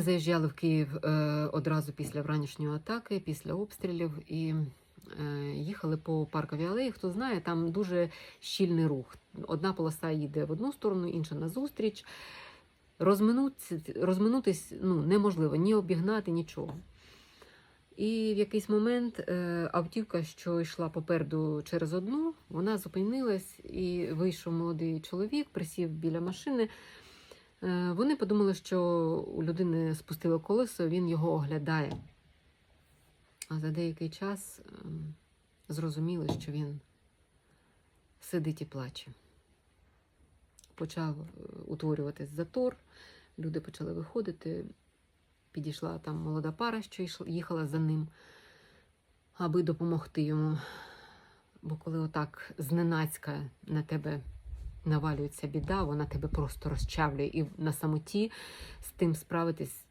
Заїжджали в Київ е, одразу після вранішньої атаки, після обстрілів і е, їхали по парковій алеї. Хто знає, там дуже щільний рух. Одна полоса їде в одну сторону, інша назустріч. Розминутись ну, неможливо ні обігнати, нічого. І в якийсь момент е, автівка, що йшла попереду через одну, вона зупинилась і вийшов молодий чоловік, присів біля машини. Е, Вони подумали, що у людини спустило колесо, він його оглядає. А за деякий час ем, зрозуміли, що він сидить і плаче. Почав е, утворюватись затор, люди почали виходити. Підійшла там молода пара, що їхала за ним, аби допомогти йому. Бо коли отак зненацька на тебе навалюється біда, вона тебе просто розчавлює. І на самоті з тим справитись